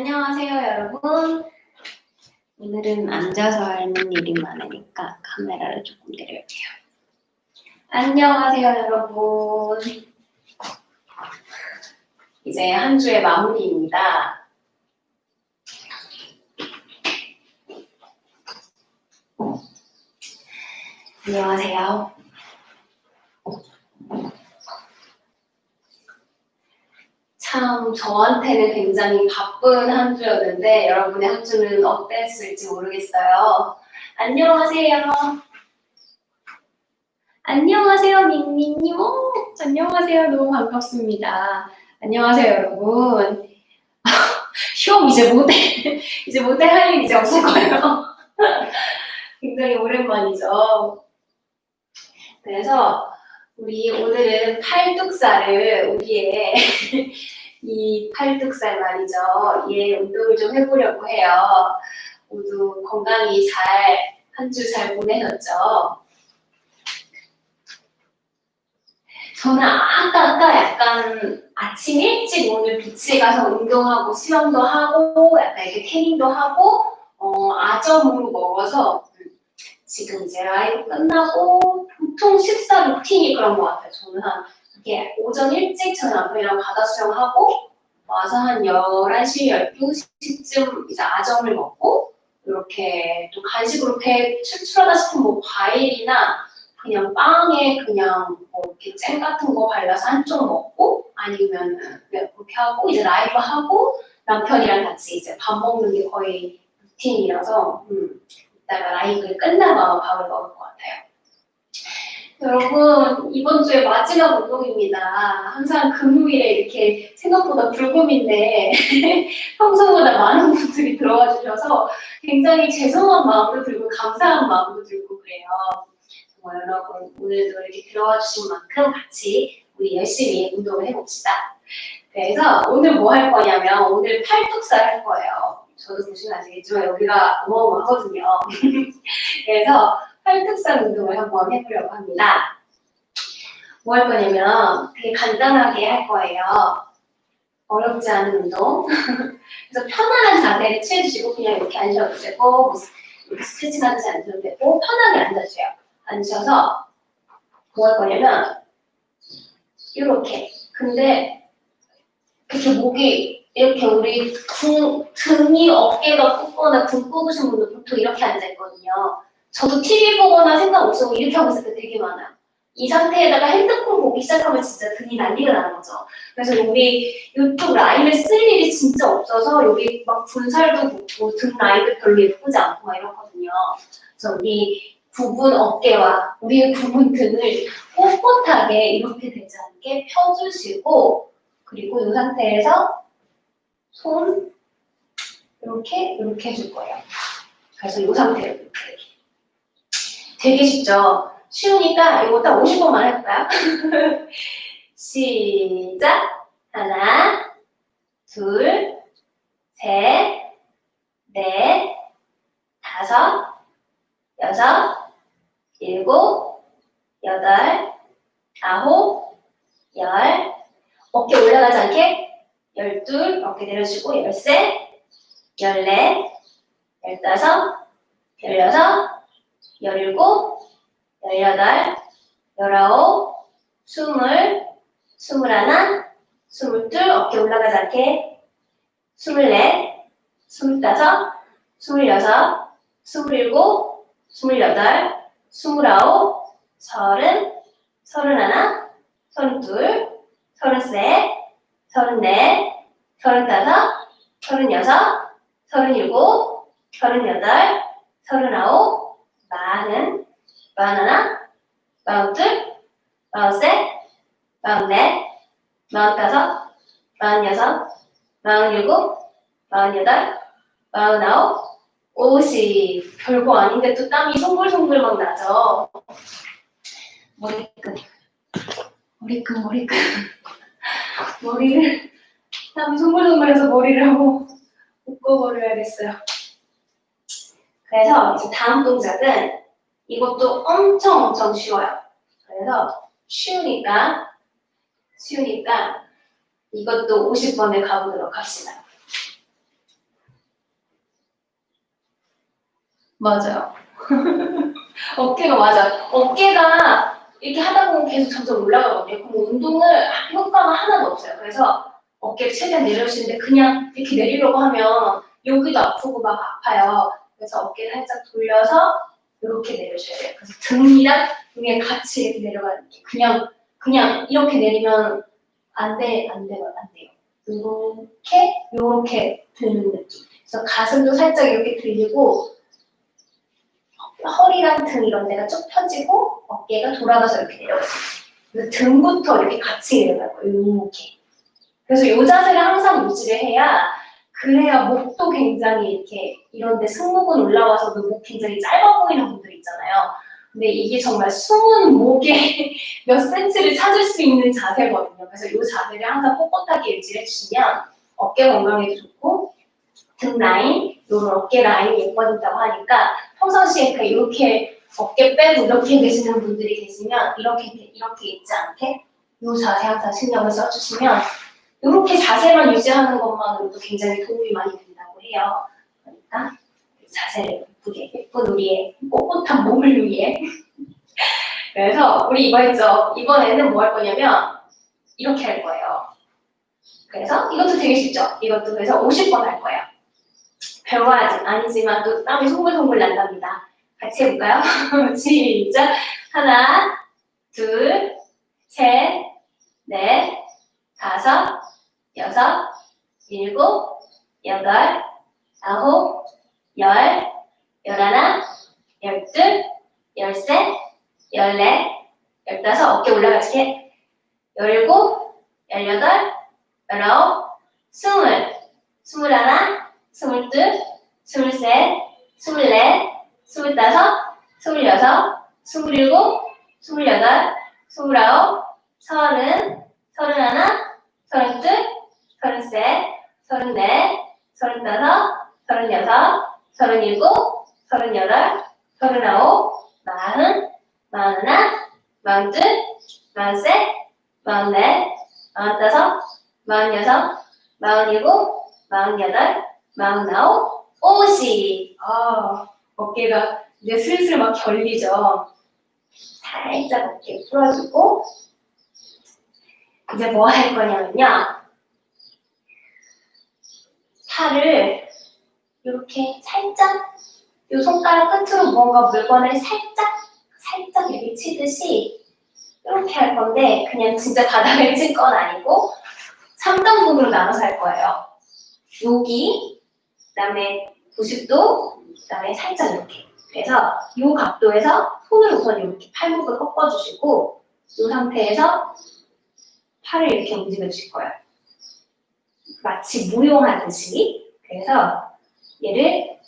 안녕하세요, 여러분. 오늘은 앉아서 하는 일이 많으니까 카메라를 조금 내려올게요. 안녕하세요, 여러분. 이제 한 주의 마무리입니다. 안녕하세요. 참 저한테는 굉장히 바쁜 한 주였는데 여러분의 한 주는 어땠을지 모르겠어요. 안녕하세요. 안녕하세요, 닝닝님. 오, 안녕하세요. 너무 반갑습니다. 안녕하세요, 여러분. 시험 이제 못해, 이제 못해 할 일 이제 없을 거예요. 굉장히 오랜만이죠. 그래서 우리 오늘은 팔뚝살을 우리의 이 팔뚝살 말이죠. 얘 운동을 좀 해보려고 해요. 모두 건강히 잘, 한 주 잘 보내셨죠? 저는 아까, 아까 약간 아침 일찍 오늘 비치에 가서 운동하고 수영도 하고 약간 이렇게 태닝도 하고 어, 아점으로 먹어서 지금 이제 라이브 끝나고 보통 식사 루틴이 그런 것 같아요. 저는 한 이게 오전 일찍 저희 남편이랑 바다 수영하고 와서 한 11시, 12시쯤 이제 아점을 먹고 이렇게 또 간식으로 배 출출하다 싶으면 뭐 과일이나 그냥 빵에 그냥 뭐 이렇게 잼 같은 거 발라서 한쪽 먹고 아니면 그냥 그렇게 하고 이제 라이브 하고 남편이랑 같이 이제 밥 먹는 게 거의 루틴이라서 음, 이따가 라이브를 끝나고 밥을 먹을 것 같아요. 여러분 이번 주에 마지막 운동입니다. 항상 금요일에 이렇게 생각보다 불금인데 평소보다 많은 분들이 들어와 주셔서 굉장히 죄송한 마음도 들고 감사한 마음도 들고 그래요. 정말 여러분 오늘도 이렇게 들어와 주신 만큼 같이 우리 열심히 운동을 해봅시다. 그래서 오늘 뭐 할 거냐면 오늘 팔뚝살 할 거예요. 저도 보시면 아시겠지만 여기가 어마어마하거든요. 그래서 팔뚝살 운동을 한번 해보려고 합니다. 뭐 할 거냐면 되게 간단하게 할 거예요. 어렵지 않은 운동. 그래서 편안한 자세를 취해주시고 그냥 이렇게 앉으셔도 되고 뭐 스트레칭 하듯이 앉으셔도 되고 편하게 앉아주세요. 앉으셔서 뭐 할 거냐면 이렇게. 근데 이렇게 목이 이렇게 우리 등, 등이 어깨가 굽거나 등 굽으신 분들 보통 이렇게 앉아있거든요. 저도 TV 보거나 생각 없으면 이렇게 하고 있을 때 되게 많아요. 이 상태에다가 핸드폰 보기 시작하면 진짜 등이 난리가 나는 거죠. 그래서 우리 이쪽 라인을 쓸 일이 진짜 없어서 여기 막 분살도 붙고 등 라인도 별로 예쁘지 않고 막 이렇거든요. 그래서 우리 부분 어깨와 우리의 부분 등을 꼿꼿하게 이렇게 되지 않게 펴주시고 그리고 이 상태에서 손 이렇게 이렇게 해줄 거예요. 그래서 이 상태로 이렇게 되게 쉽죠? 쉬우니까 이거 딱 50번만 해볼까요? 시작! 하나, 둘, 셋, 넷, 다섯, 여섯, 일곱, 여덟, 아홉, 열, 어깨 올라가지 않게 열둘, 어깨 내려주고 열셋, 열넷, 열다섯, 열여섯, 열일곱, 열여덟, 열아홉, 스물, 스물하나, 스물둘, 어깨 올라가지 않게. 스물넷, 스물다섯, 스물여섯, 스물일곱, 스물여덟, 스물아홉, 서른, 서른하나, 서른둘, 서른셋, 서른넷, 서른다섯, 서른여섯, 서른일곱, 서른여덟, 서른아홉, 마흔, 마흔하나, 마흔둘, 마흔셋, 마흔넷, 마흔다섯, 마흔여섯, 마흔일곱, 마흔여덟, 마흔아홉, 오십. 별거 아닌데 또 땀이 송글송글 막 나죠. 머리끈, 머리끈, 머리끈. 머리를 땀이 송글송글해서 머리를 하고 묶어버려야겠어요. 그래서 이제 다음 동작은 이것도 엄청 엄청 쉬워요. 그래서 쉬우니까 쉬우니까 이것도 50번에 가보도록 합시다. 맞아요. 어깨가 맞아. 어깨가 이렇게 하다 보면 계속 점점 올라가거든요. 그럼 운동을 효과가 하나도 없어요. 그래서 어깨를 최대한 내려주시는데 그냥 이렇게 내리려고 하면 여기도 아프고 막 아파요. 그래서 어깨를 살짝 돌려서 이렇게 내려줘야 돼요. 그래서 등이랑 등에 같이 이렇게 내려가는 게 그냥 그냥 이렇게 내리면 안 돼, 안 돼요, 안 돼요. 이렇게 이렇게 드는 느낌. 그래서 가슴도 살짝 이렇게 들리고 허리랑 등 이런 데가 쭉 펴지고 어깨가 돌아가서 이렇게 내려가요. 그래서 등부터 이렇게 같이 내려가요. 이렇게. 그래서 이 자세를 항상 유지를 해야 그래야 목도 굉장히 이렇게 이런데 승모근 올라와서도 목 굉장히 짧아 보이는 분들 있잖아요. 근데 이게 정말 숨은 목에 몇 센치를 찾을 수 있는 자세거든요. 그래서 이 자세를 항상 꼿꼿하게 유지해 주시면 어깨 건강에도 좋고 등 라인, 요런 어깨 라인이 예뻐진다고 하니까 평상시에 그러니까 이렇게 어깨 빼고 이렇게 계시는 분들이 계시면 이렇게 이렇게 있지 않게 이 자세 항상 신경을 써주시면 이렇게 자세만 유지하는 것만으로도 굉장히 도움이 많이 된다고 해요. 그러니까 자세를 예쁘게 예쁜 우리의 꼿꼿한 몸을 위해 그래서 우리 이거 했죠. 이번에는 뭐 할 거냐면 이렇게 할 거예요. 그래서 이것도 되게 쉽죠. 이것도 그래서 50번 할 거예요. 별거 아니지만 또 땀이 송글송글 난답니다. 같이 해볼까요? 시작. 하나, 둘, 셋, 넷, 다섯, 여섯, 일곱, 여덟, 아홉, 열, 열하나, 열둘, 열셋, 열넷, 열다섯, 어깨 올라가지 게. 열일곱, 열여덟, 열아홉, 스물, 스물하나, 스물둘, 스물셋, 스물넷, 스물다섯, 스물여섯, 스물일곱, 스물여덟, 스물아홉, 서른, 서른하나, 서른둘, 서른셋, 서른넷, 서른다섯, 서른여섯, 서른일곱, 서른여덟, 서른아홉, 마흔, 마흔하나, 마흔둘, 마흔셋, 마흔넷, 마흔다섯, 마흔여섯, 마흔일곱, 마흔여덟, 마흔아홉, 오십. 아, 어깨가 이제 슬슬 막 결리죠. 살짝 어깨 풀어주고 이제 뭐 할 거냐면요. 팔을 이렇게 살짝 이 손가락 끝으로 뭔가 물건을 살짝 살짝 이렇게 치듯이 이렇게 할 건데 그냥 진짜 바닥을 칠 건 아니고 3등분으로 나눠서 할 거예요. 여기 그다음에 90도 그다음에 살짝 이렇게 그래서 이 각도에서 손을 우선 이렇게 팔목을 꺾어주시고 이 상태에서 팔을 이렇게 움직여 주실 거예요. 마치 무용하듯이. 그래서 얘를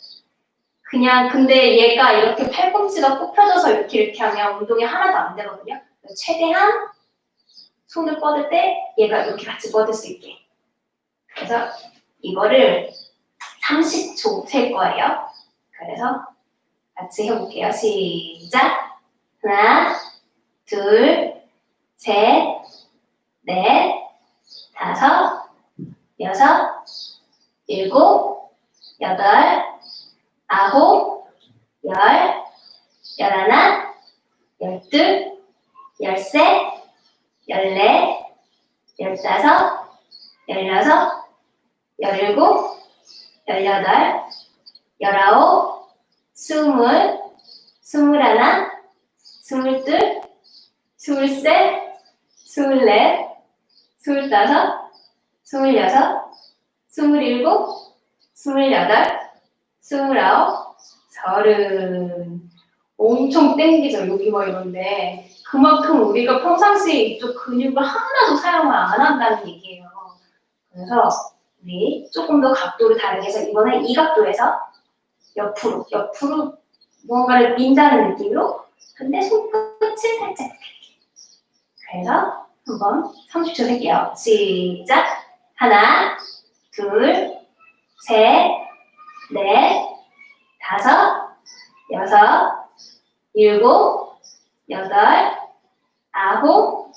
그냥 근데 얘가 이렇게 팔꿈치가 굽혀져서 이렇게 이렇게 하면 운동이 하나도 안 되거든요. 최대한 손을 뻗을 때 얘가 이렇게 같이 뻗을 수 있게. 그래서 이거를 30초 셀 거예요. 그래서 같이 해볼게요. 시작. 하나, 둘, 셋, 넷, 다섯, 여섯, 일곱, 여덟, 아홉, 열, 열하나, 열둘, 열셋, 열넷, 열다섯, 열여섯, 열일곱, 열여덟, 열아홉, 스물, 스물하나, 스물둘, 스물셋, 스물넷, 스물다섯, 스물여섯, 스물일곱, 스물여덟, 스물아홉, 서른. 엄청 땡기죠, 여기 뭐 이런데. 그만큼 우리가 평상시에 이쪽 근육을 하나도 사용을 안 한다는 얘기예요. 그래서 우리 조금 더 각도를 다르게 해서 이번에 이 각도에서 옆으로, 옆으로 뭔가를 민다는 느낌으로 근데 손끝을 살짝 이렇게. 그래서 한번 30초 할게요. 시작. 하나, 둘, 셋, 넷, 다섯, 여섯, 일곱, 여덟, 아홉,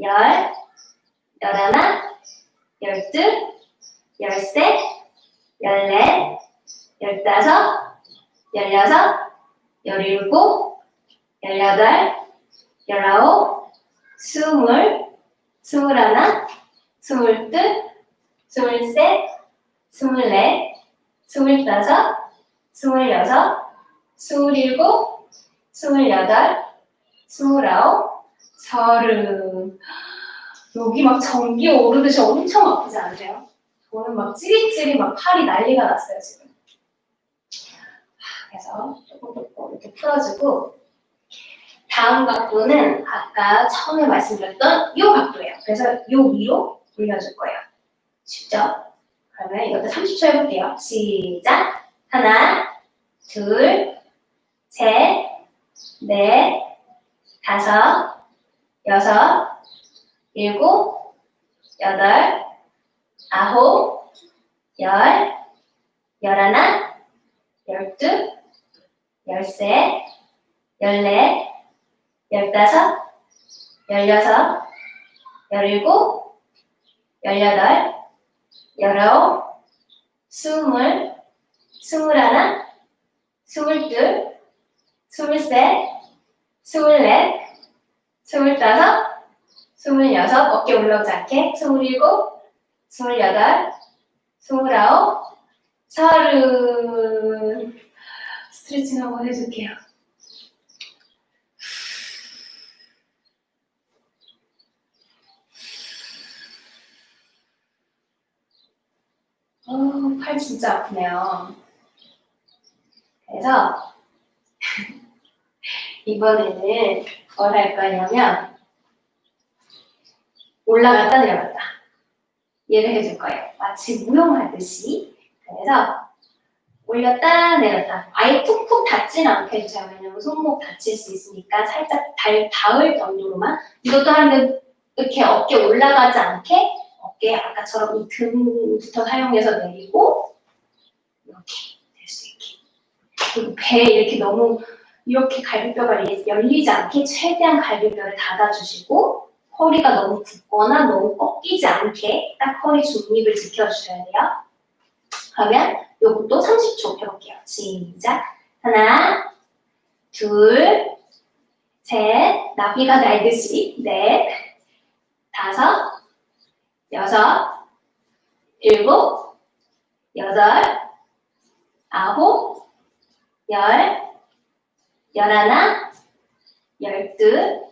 열, 열하나, 열둘, 열셋, 열넷, 열다섯, 열여섯, 열일곱, 열여덟, 열아홉, 스물, 스물하나, 스물둘, 스물셋, 스물넷, 스물다섯, 스물여섯, 스물일곱, 스물여덟, 스물아홉, 서른. 여기 막 전기 오르듯이 엄청 아프지 않으세요? 저는 막 찌릿찌릿 막 팔이 난리가 났어요, 지금. 그래서 조금 조금 이렇게 풀어주고 다음 각도는 아까 처음에 말씀드렸던 이 각도예요. 그래서 이 위로 올려줄 거예요. 쉽죠? 그러면 이것도 30초 해볼게요. 시작! 하나, 둘, 셋, 넷, 다섯, 여섯, 일곱, 여덟, 아홉, 열, 열하나, 열둘, 열셋, 열넷, 열다섯, 열여섯, 열일곱, 열여덟, 열아홉, 스물, 스물하나, 스물둘, 스물셋, 스물넷, 스물다섯, 스물여섯, 어깨 올라오지 않게, 스물일곱, 스물여덟, 스물아홉, 서른. 스트레칭 한번 해줄게요. 어, 팔 진짜 아프네요. 그래서 이번에는 뭘 할 거냐면 올라갔다 내려갔다 얘를 해줄 거예요. 마치 무용하듯이. 그래서 올렸다 내렸다. 아예 푹푹 닿진 않게 해주세요. 왜냐면 손목 다칠 수 있으니까 살짝 달, 닿을 정도로만. 이것도 하는데 이렇게 어깨 올라가지 않게 어깨 아까처럼 이 등부터 사용해서 내리고 이렇게 될 수 있게. 그리고 배 이렇게 너무 이렇게 갈비뼈가 열리지 않게 최대한 갈비뼈를 닫아주시고 허리가 너무 굽거나 너무 꺾이지 않게 딱 허리 중립을 지켜주셔야 돼요. 그러면 요것도 30초 해볼게요. 시작. 하나, 둘, 셋, 나비가 날듯이 넷, 다섯, 여섯, 일곱, 여덟, 아홉, 열, 열하나, 열둘,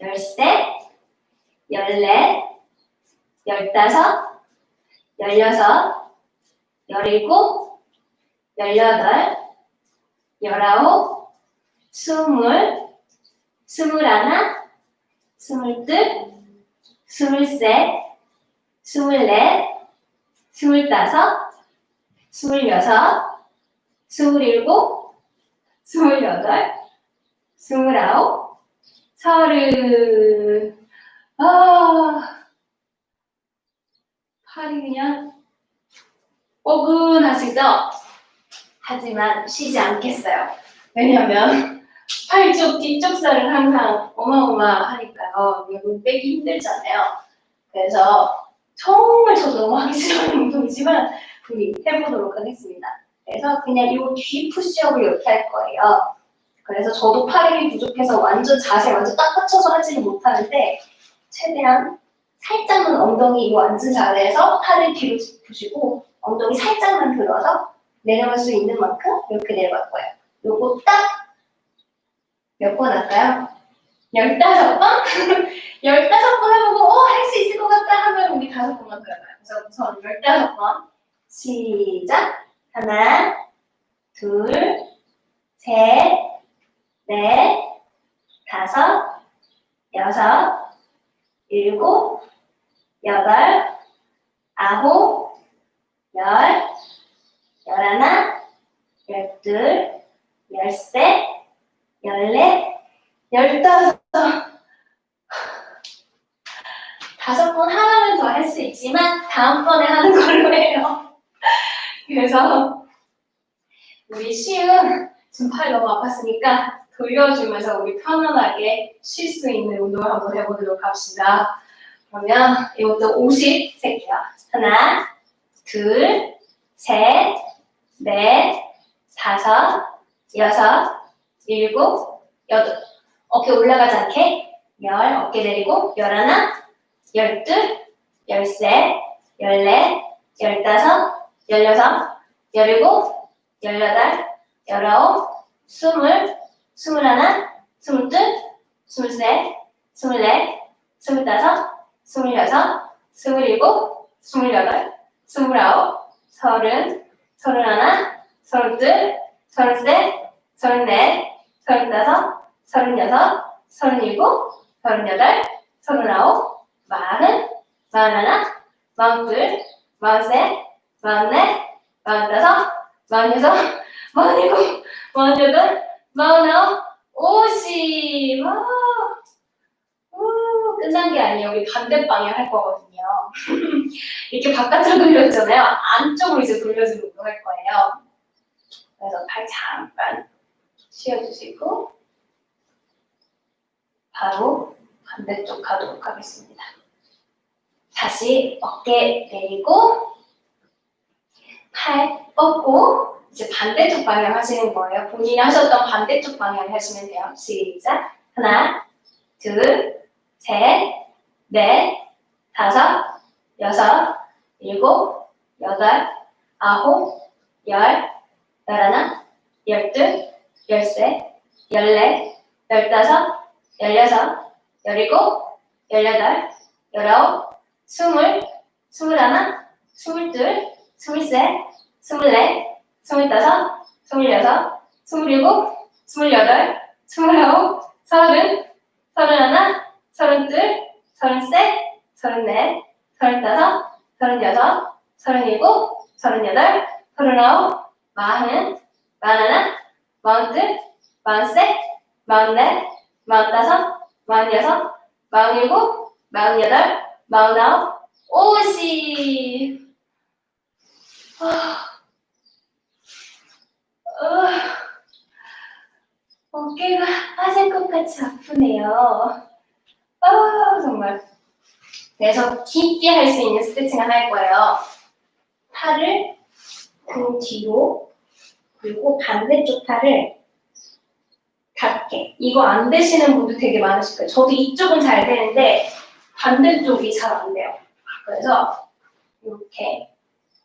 열셋, 열넷, 열다섯, 열여섯, 열일곱, 열여덟, 열아홉, 스물, 스물하나, 스물둘, 스물셋, 스물넷, 스물다섯, 스물여섯, 스물일곱, 스물여덟, 스물아홉, 서른. 아, 팔이 그냥 뻐근하시죠? 하지만 쉬지 않겠어요. 왜냐면 팔쪽 뒤쪽 살은 항상 어마어마하니까요. 이거 빼기 힘들잖아요. 그래서 정말 저도 너무 하기 싫어하는 운동이지만 우리 해보도록 하겠습니다. 그래서 그냥 이뒤 푸시업을 이렇게 할 거예요. 그래서 저도 팔 힘이 부족해서 완전 자세 완전 딱 받쳐서 하지는 못하는데 최대한 살짝만 엉덩이 이 앉은 자세에서 팔을 뒤로 짚으시고 엉덩이 살짝만 들어서 내려갈 수 있는 만큼 이렇게 내려갈 거예요. 요거 딱 몇 번 할까요? 15번? 15번 해보고 어, 할 수 있을 것 같다 하면 우리 다섯 번만 더 해봐요. 그래서 우선 15번 시작 하나 둘 셋, 넷, 다섯, 여섯, 일곱, 여덟, 아홉, 열, 열하나, 열둘, 열셋, 열넷, 열다섯. 다섯 번 하나는 더 할 수 있지만 다음번에 하는 걸로 해요. 그래서 우리 쉬운 지금 팔 너무 아팠으니까 돌려주면서 우리 편안하게 쉴 수 있는 운동을 한번 해보도록 합시다. 그러면 이것도 50 셀게요. 하나, 둘, 셋, 넷, 다섯, 여섯, 일곱, 여덟. 어깨 올라가지 않게. 열, 어깨 내리고. 열하나, 열둘, 열셋, 열넷, 열다섯, 열여섯, 열일곱, 열여덟, 열아홉, 스물, 스물하나, 스물둘, 스물셋, 스물넷, 스물다섯, 스물여섯, 스물일곱, 스물여덟, 스물아홉, 서른, 서른하나, 서른둘, 서른셋, 서른넷, 서른다섯, 서른여섯, 서른일곱, 서른여덟, 서른아홉, 마흔, 마흔하나, 마흔둘, 마흔셋, 마흔넷, 마흔다섯, 마흔여섯, 마흔일곱, 마흔여덟, 마흔아홉, 오십. 와. 우, 끝난 게 아니에요. 우리 반대 방향 할 거거든요. 이렇게 바깥으로 돌렸잖아요. 안쪽으로 이제 돌려주는 할 거예요. 그래서 팔 잠깐 쉬어주시고 바로 반대쪽 가도록 하겠습니다. 다시 어깨 내리고 팔 뻗고 이제 반대쪽 방향 하시는 거예요. 본인이 하셨던 반대쪽 방향 하시면 돼요. 시작. 하나, 둘, 셋, 넷, 다섯, 여섯, 일곱, 여덟, 아홉, 열, 열하나, 열둘, 열셋, 열넷, 열다섯, 열여섯, 열일곱, 열여덟, 열아홉, 스물, 스물하나, 스물둘, 스물셋, 스물넷, 스물다섯, 스물여섯, 스물일곱, 스물여덟, 스물아홉, 서른, 서른하나, 서른둘, 서른셋, 서른넷, 서른다섯, 서른여섯, 서른일곱, 서른여덟, 서른아홉, 마흔, 마흔하나, 마흔둘, 마흔셋, 마흔넷, 마흔다섯, 마흔여섯, 마흔일곱, 마흔여덟, 마흔아홉, 오십. 아, 아, 어깨가 빠질 것 같이 아프네요. 아, 정말. 그래서 깊게 할 수 있는 스트레칭을 할 거예요. 팔을 등 뒤로 그리고 반대쪽 팔을 닿게. 이거 안 되시는 분도 되게 많으실 거예요. 저도 이쪽은 잘 되는데 반대쪽이 잘 안 돼요. 그래서 이렇게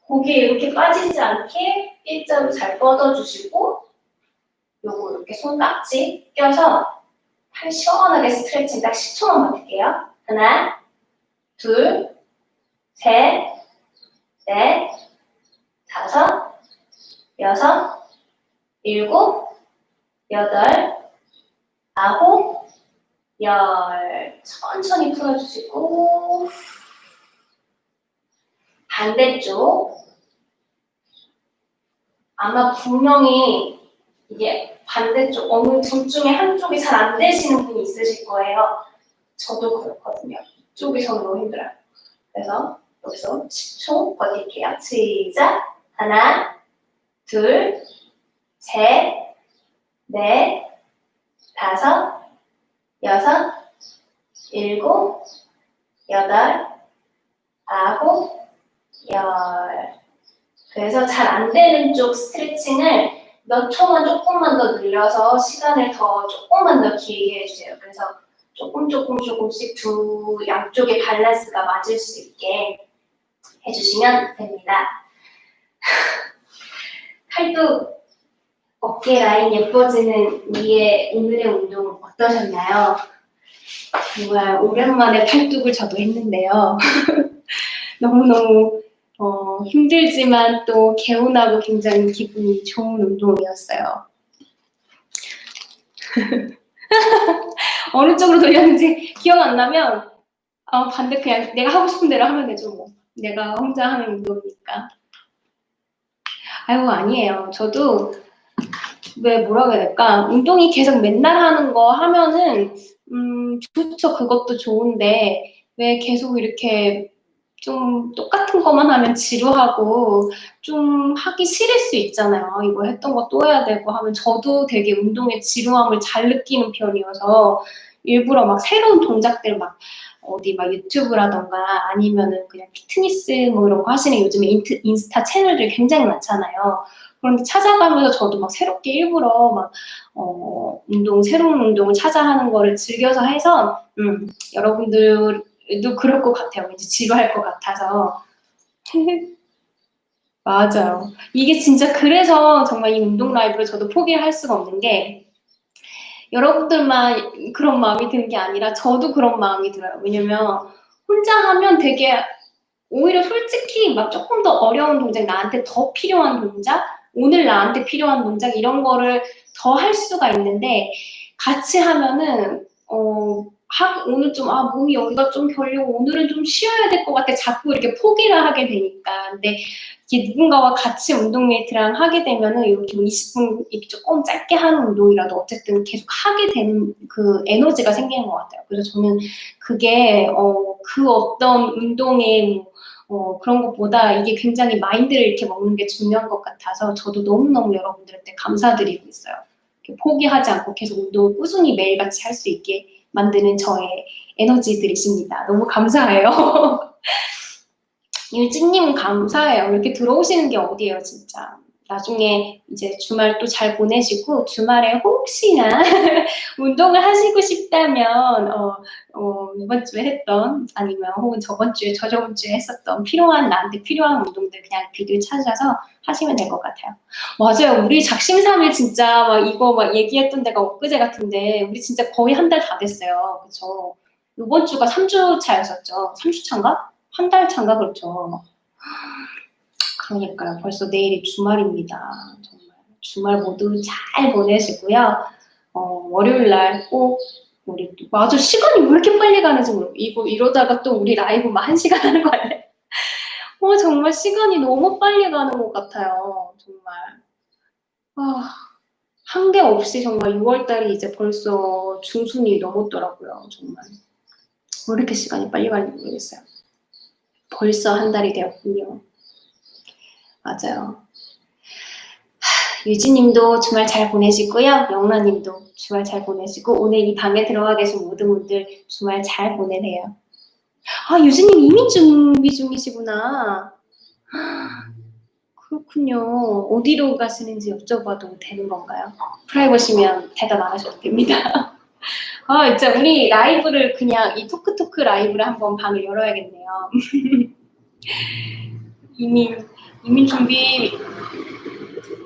고개 이렇게 빠지지 않게 일자로 잘 뻗어주시고 요거 이렇게 손깍지 껴서 팔 시원하게 스트레칭 딱 10초만 버틸게요. 하나, 둘, 셋, 넷, 다섯, 여섯, 일곱, 여덟, 아홉, 열. 천천히 풀어주시고 반대쪽 아마 분명히 이게 반대쪽 어느 둘 중에 한쪽이 잘 안 되시는 분이 있으실 거예요. 저도 그렇거든요. 이쪽이 너무 힘들어요. 그래서 여기서 10초 버틸게요. 시작. 하나, 둘, 셋, 넷, 다섯, 여섯, 일곱, 여덟, 아홉, 열. 그래서 잘 안 되는 쪽 스트레칭을 몇 초만 조금만 더 늘려서 시간을 더 조금만 더 길게 해주세요. 그래서 조금 조금 조금씩 두 양쪽의 밸런스가 맞을 수 있게 해주시면 됩니다. 팔뚝 어깨 라인 예뻐지는 우리의 오늘의 운동 어떠셨나요? 정말 오랜만에 팔뚝을 저도 했는데요. 너무너무 어, 힘들지만 또 개운하고 굉장히 기분이 좋은 운동이었어요. 어느 쪽으로 돌렸는지 기억 안 나면 어, 반대 그냥 내가 하고 싶은 대로 하면 되죠 뭐. 내가 혼자 하는 운동이니까. 아이고 아니에요. 저도 왜 뭐라고 해야 될까? 운동이 계속 맨날 하는 거 하면은 음 좋죠. 그것도 좋은데 왜 계속 이렇게 좀 똑같은 것만 하면 지루하고 좀 하기 싫을 수 있잖아요. 이거 했던 거 또 해야 되고 하면 저도 되게 운동의 지루함을 잘 느끼는 편이어서 일부러 막 새로운 동작들 막 어디 막 유튜브라던가 아니면은 그냥 피트니스 뭐 이런 거 하시는 요즘에 인트, 인스타 채널들 굉장히 많잖아요. 그런데 찾아가면서 저도 막 새롭게 일부러 막, 어, 운동, 새로운 운동을 찾아 하는 거를 즐겨서 해서, 음, 여러분들도 그럴 것 같아요. 왠지 지루할 것 같아서. 맞아요. 이게 진짜 그래서 정말 이 운동 라이브를 저도 포기를 할 수가 없는 게, 여러분들만 그런 마음이 드는 게 아니라 저도 그런 마음이 들어요. 왜냐면 혼자 하면 되게 오히려 솔직히 막 조금 더 어려운 동작, 나한테 더 필요한 동작, 오늘 나한테 필요한 동작 이런 거를 더 할 수가 있는데 같이 하면은 어 하, 오늘 좀 아 몸이 여기가 좀 결리고 오늘은 좀 쉬어야 될 것 같아 자꾸 이렇게 포기를 하게 되니까 근데 이게 누군가와 같이 운동 메이트랑 하게 되면은 이렇게 뭐 20분 이렇게 조금 짧게 하는 운동이라도 어쨌든 계속 하게 되는 그 에너지가 생기는 것 같아요. 그래서 저는 그게 어, 그 어떤 운동의 어, 그런 것보다 이게 굉장히 마인드를 이렇게 먹는 게 중요한 것 같아서 저도 너무너무 여러분들한테 감사드리고 있어요. 포기하지 않고 계속 운동을 꾸준히 매일같이 할 수 있게 만드는 저의 에너지들이십니다. 너무 감사해요. 유진님 감사해요. 이렇게 들어오시는 게 어디예요, 진짜. 나중에 이제 주말 또 잘 보내시고 주말에 혹시나 운동을 하시고 싶다면 어, 어, 이번 주에 했던 아니면 혹은 저번 주에 저저번 주에 했었던 필요한 나한테 필요한 운동들 그냥 비디오 찾아서 하시면 될 것 같아요. 맞아요. 우리 작심삼일 진짜 막 이거 막 얘기했던 데가 엊그제 같은데 우리 진짜 거의 한 달 다 됐어요. 그렇죠? 이번 주가 3주 차였었죠. 3주 차인가? 한 달 차인가 그렇죠. 그러니까요. 벌써 내일이 주말입니다. 정말 주말 모두 잘 보내시고요. 어, 월요일 날 꼭 우리 또- 맞아 시간이 왜 이렇게 빨리 가는지 모르고 이거 이러다가 또 우리 라이브 막 한 시간 하는 거 아니야? 어 정말 시간이 너무 빨리 가는 것 같아요. 정말 아, 한게 없이 정말 6월 달이 이제 벌써 중순이 넘었더라고요. 정말 왜 이렇게 시간이 빨리 가는지 모르겠어요. 벌써 한 달이 되었군요. 맞아요. 하, 유진님도 주말 잘 보내시고요. 영란님도 주말 잘 보내시고 오늘 이 방에 들어와 계신 모든 분들 주말 잘 보내세요. 아 유진님 이민 준비 중이시구나. 하, 그렇군요. 어디로 가시는지 여쭤봐도 되는 건가요? 프라이버시면 대답 안 하셔도 됩니다. 아 진짜 우리 라이브를 그냥 이 토크토크 라이브를 한번 방을 열어야겠네요. 이민 이민 준비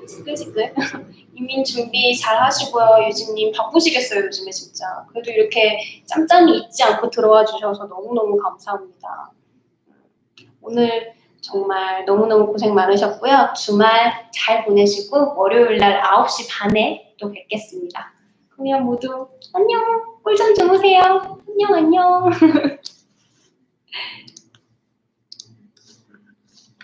시끌시끌. 이민 준비 잘 하시고요 유진님. 바쁘시겠어요 요즘에 진짜. 그래도 이렇게 짬짬이 잊지 않고 들어와 주셔서 너무너무 감사합니다. 오늘 정말 너무너무 고생 많으셨고요. 주말 잘 보내시고 월요일 날 9시 반에 또 뵙겠습니다. 그러면 모두 안녕. 꿀좀 주무세요. 안녕 안녕